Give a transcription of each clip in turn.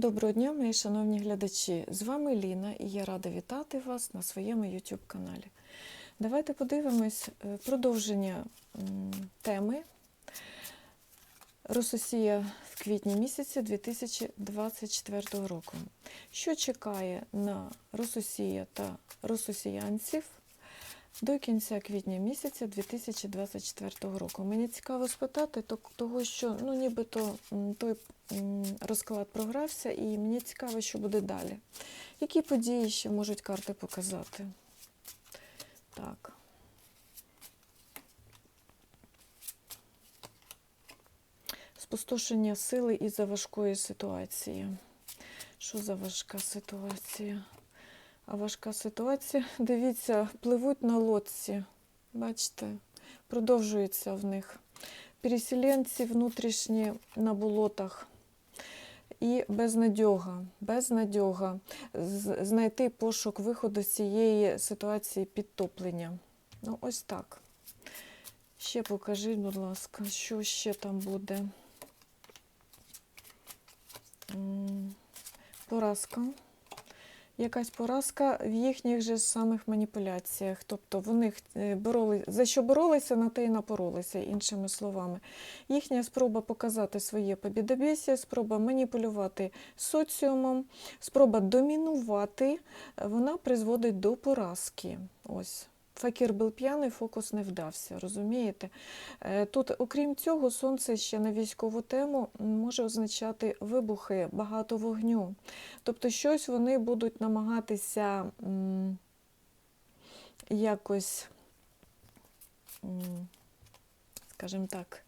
Доброго дня, мої шановні глядачі! З вами Ліна і я рада вітати вас на своєму YouTube каналі. Давайте подивимось е, продовження теми Рососія в квітні місяці 2024 року. Що чекає на Рососія та рососіянців до кінця квітня місяця 2024 року. Мені цікаво спитати, того, що ну, нібито той розклад програвся, і мені цікаво, що буде далі. Які події ще можуть карти показати? Так. Спустошення сили із-за важкої ситуації. Що за важка ситуація? Важка ситуація, дивіться, пливуть на лодці. Бачите, продовжується в них. Переселенці внутрішні на болотах. І безнадьога, безнадьога знайти пошук виходу з цієї ситуації підтоплення. Ну, ось так. Ще покажіть, будь ласка, що ще там буде. Поразка якась поразка в їхніх же самих маніпуляціях. Тобто вони бороли, за що боролися, на те і напоролися, іншими словами. Їхня спроба показати своє побідобєсія, спроба маніпулювати соціумом, спроба домінувати, е, вона призводить до поразки. Ось. Факір був п'яний, фокус не вдався, розумієте? Е, Тут, окрім цього, сонце ще на військову тему може означати вибухи, багато вогню. Тобто щось вони будуть намагатися м, якось, м, скажімо так,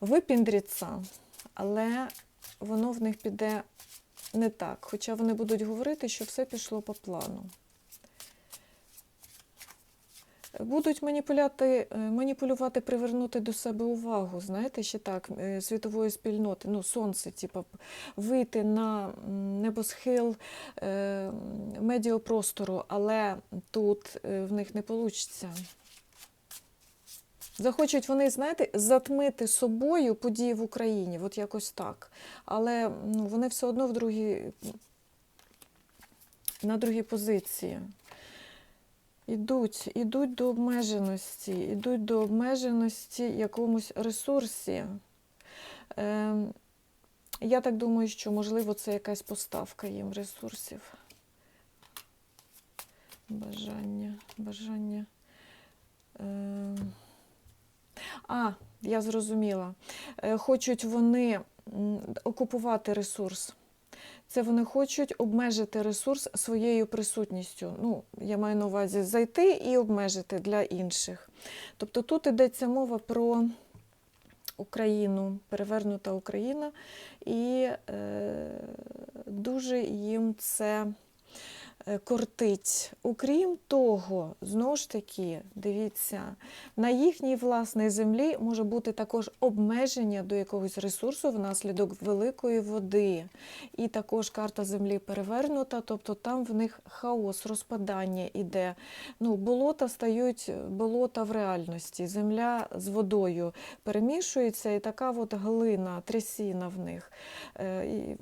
випіндріться, але воно в них піде не так. Хоча вони будуть говорити, що все пішло по плану. Будуть маніпуляти, е, маніпулювати, привернути до себе увагу, знаєте, ще так, е, світової спільноти, ну, сонце, типу, вийти на небосхил е, медіапростору, але тут е, в них не вийде. Захочуть вони, знаєте, затмити собою події в Україні, от якось так. Але ну, вони все одно в другій, на другій позиції. Ідуть, ідуть до обмеженості, ідуть до обмеженості якомусь ресурсі. Е, я так думаю, що, можливо, це якась поставка їм ресурсів. Бажання, бажання. Е, а, я зрозуміла. Е, Хочуть вони окупувати ресурс. Це вони хочуть обмежити ресурс своєю присутністю. Ну, я маю на увазі зайти і обмежити для інших. Тобто тут йдеться мова про Україну, перевернута Україна, і е, дуже їм це кортить. Окрім того, знову ж таки, дивіться, на їхній власній землі може бути також обмеження до якогось ресурсу внаслідок великої води. І також карта землі перевернута, тобто там в них хаос, розпадання іде. Ну, болота стають болота в реальності, земля з водою перемішується, і така от глина, трясіна в них. Е, і,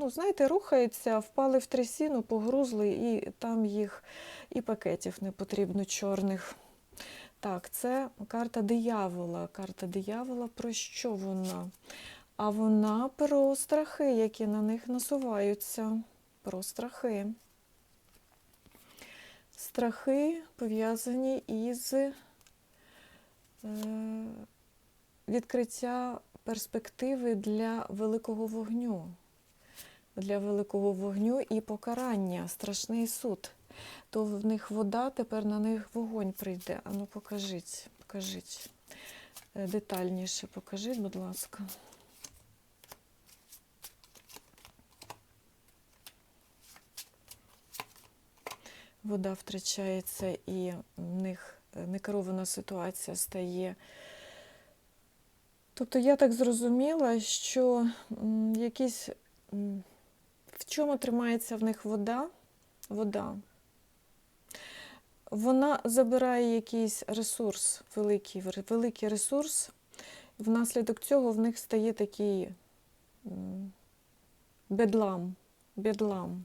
ну, знаєте, рухаються, впали в трясіну, погрузли, і там їх і пакетів не потрібно чорних. Так, це карта диявола. Карта диявола про що вона? А вона про страхи, які на них насуваються. Про страхи. Страхи пов'язані із е, відкриття перспективи для великого вогню. Для великого вогню і покарання, страшний суд. То в них вода, тепер на них вогонь прийде. Ану, покажіть, покажіть. Е, Детальніше покажіть, будь ласка. Вода втрачається і в них е, некерована ситуація стає. Тобто я так зрозуміла, що якісь в чому тримається в них вода? Вода. Вона забирає якийсь ресурс, великий, великий ресурс. Внаслідок цього в них стає такий бедлам. Бедлам.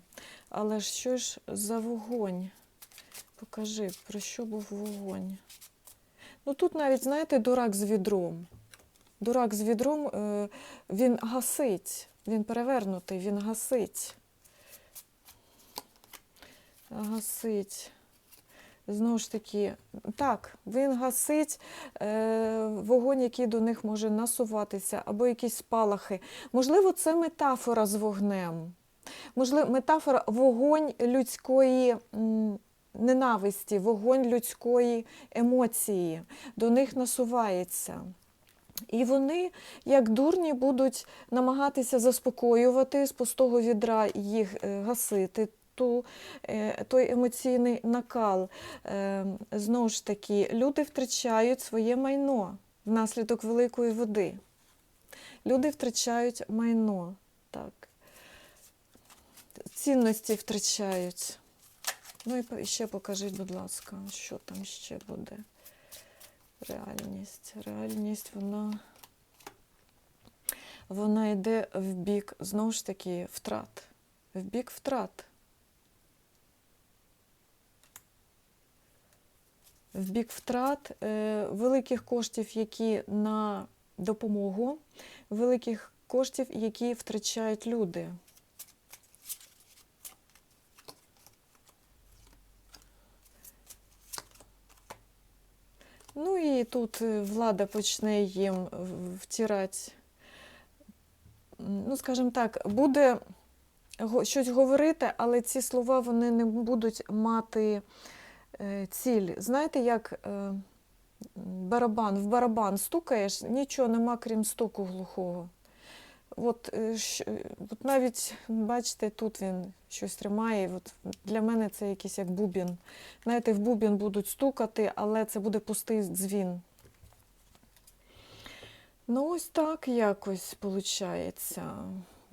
Але що ж за вогонь? Покажи, про що був вогонь? Ну тут навіть, знаєте, дурак з відром. Дурак з відром, е, він гасить, він перевернутий, він гасить. Гасить. Знову ж таки, так, він гасить е, вогонь, який до них може насуватися, або якісь спалахи. Можливо, це метафора з вогнем. Можливо, метафора вогонь людської м, ненависті, вогонь людської емоції до них насувається. І вони, як дурні, будуть намагатися заспокоювати з пустого відра їх е, гасити. Ту, е, той емоційний накал. Е, Знову ж таки, люди втрачають своє майно внаслідок великої води. Люди втрачають майно. Так. Цінності втрачають. Ну і ще покажіть, будь ласка, що там ще буде. Реальність. Реальність, вона, вона йде в бік, знову ж таки, втрат. В бік втрат. В бік втрат е, великих коштів, які на допомогу, великих коштів, які втрачають люди. Ну і тут е, влада почне їм втірати, ну, скажімо так, буде щось говорити, але ці слова вони не будуть мати е, ціль. Знаєте, як е, барабан, в барабан стукаєш, нічого нема, крім стуку глухого. От, е, е, от навіть, бачите, тут він щось тримає. От для мене це якийсь як бубін. Знаєте, в бубін будуть стукати, але це буде пустий дзвін. Ну, ось так якось виходить.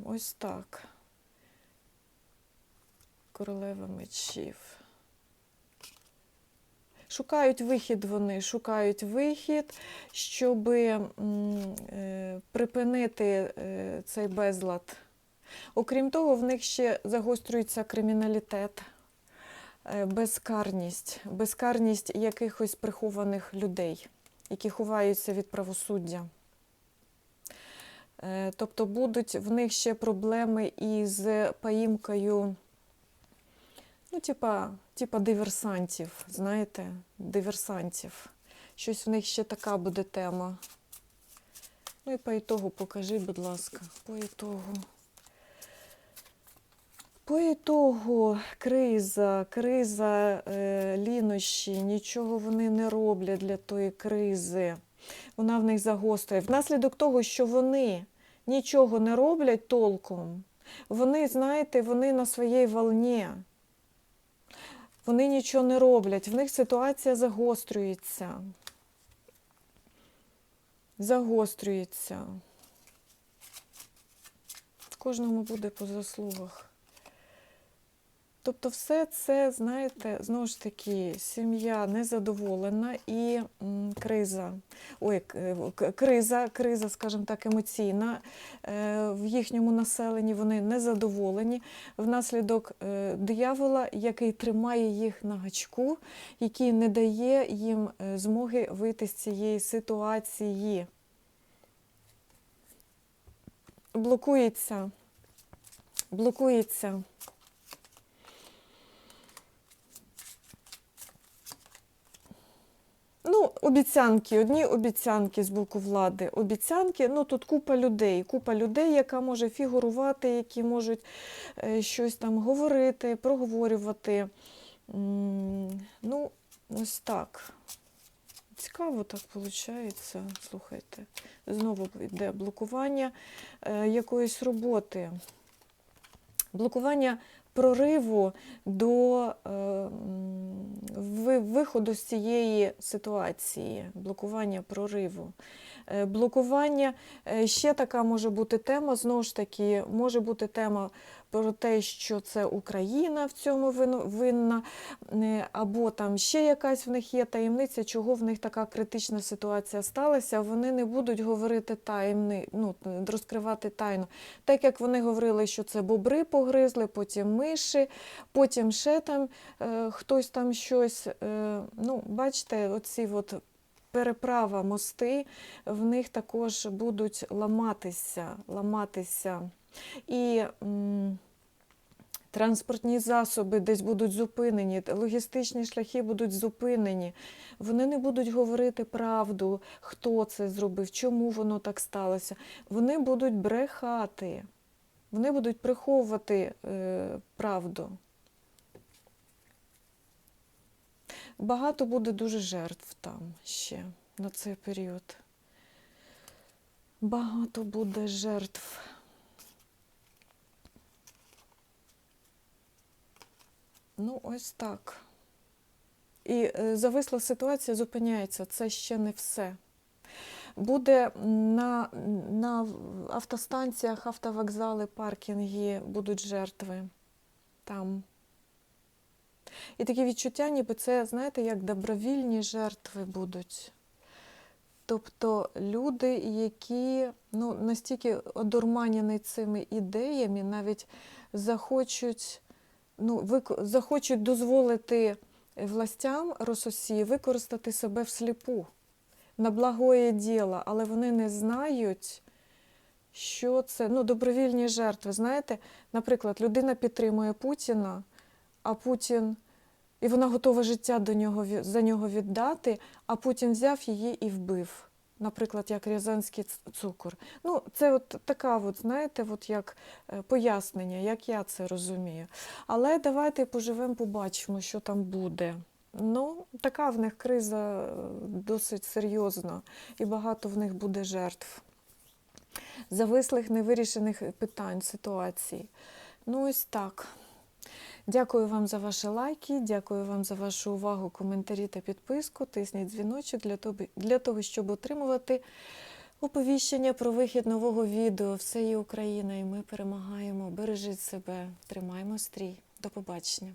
Ось так. Королева мечів. Шукають вихід вони, шукають вихід, щоб припинити е, цей безлад. Окрім того, в них ще загострюється криміналітет, е, безкарність, безкарність якихось прихованих людей, які ховаються від правосуддя. Е, Тобто будуть в них ще проблеми із поїмкою, ну, типа, типа диверсантів, знаєте, диверсантів. Щось в них ще така буде тема. Ну і по ітогу покажи, будь ласка, по ітогу. По ітогу криза, криза, е, лінощі, нічого вони не роблять для тої кризи. Вона в них загострює. Внаслідок того, що вони нічого не роблять толком, вони, знаєте, вони на своїй волні. Вони нічого не роблять, в них ситуація загострюється. Загострюється. Кожному буде по заслугах. Тобто, все це, знаєте, знову ж таки, сім'я незадоволена і криза. Ой, к- криза, криза, скажімо так, емоційна. Е, В їхньому населенні вони незадоволені внаслідок е, диявола, який тримає їх на гачку, який не дає їм е, змоги вийти з цієї ситуації. Блокується. Блокується. Ну, обіцянки, одні обіцянки з боку влади. Обіцянки, ну тут купа людей, купа людей, яка може фігурувати, які можуть е, щось там говорити, проговорювати. Ну, ось так. Цікаво так виходить. Слухайте, знову йде блокування е, якоїсь роботи. Блокування прориву до е, ви- виходу з цієї ситуації, блокування прориву. Е, Блокування Е, ще така може бути тема. Знову ж таки, може бути тема про те, що це Україна в цьому винна, або там ще якась в них є таємниця, чого в них така критична ситуація сталася. Вони не будуть говорити таємни, ну, розкривати тайну. Так як вони говорили, що це бобри погризли, потім миші, потім ще там е, хтось там щось. Е, ну, бачите, оці от переправа, мости, в них також будуть ламатися, ламатися. І м, транспортні засоби десь будуть зупинені, логістичні шляхи будуть зупинені. Вони не будуть говорити правду, хто це зробив, чому воно так сталося. Вони будуть брехати, вони будуть приховувати е, правду. Багато буде дуже жертв там ще на цей період. Багато буде жертв. Ну, ось так. І е, зависла ситуація зупиняється. Це ще не все. Буде на, на автостанціях, автовокзали, паркінги будуть жертви там. І такі відчуття, ніби це, знаєте, як добровільні жертви будуть. Тобто люди, які ну, настільки одурманені цими ідеями, навіть захочуть, ну, вик... захочуть дозволити властям Рососії використати себе всліпу на благое діло, але вони не знають, що це ну, добровільні жертви. Знаєте, наприклад, людина підтримує Путіна, а Путін. І вона готова життя до нього, за нього віддати, а Путін взяв її і вбив. Наприклад, як Рязанський цукор. Ну, це от така, от, знаєте, от як е, пояснення, як я це розумію. Але давайте поживемо, побачимо, що там буде. Ну, така в них криза е, досить серйозна, і багато в них буде жертв. Завислих невирішених питань, ситуацій. Ну, ось так. Дякую вам за ваші лайки, дякую вам за вашу увагу, коментарі та підписку. Тисніть дзвіночок для того, для того, щоб отримувати оповіщення про вихід нового відео. Все є Україна, і ми перемагаємо. Бережіть себе, тримаймо стрій. До побачення.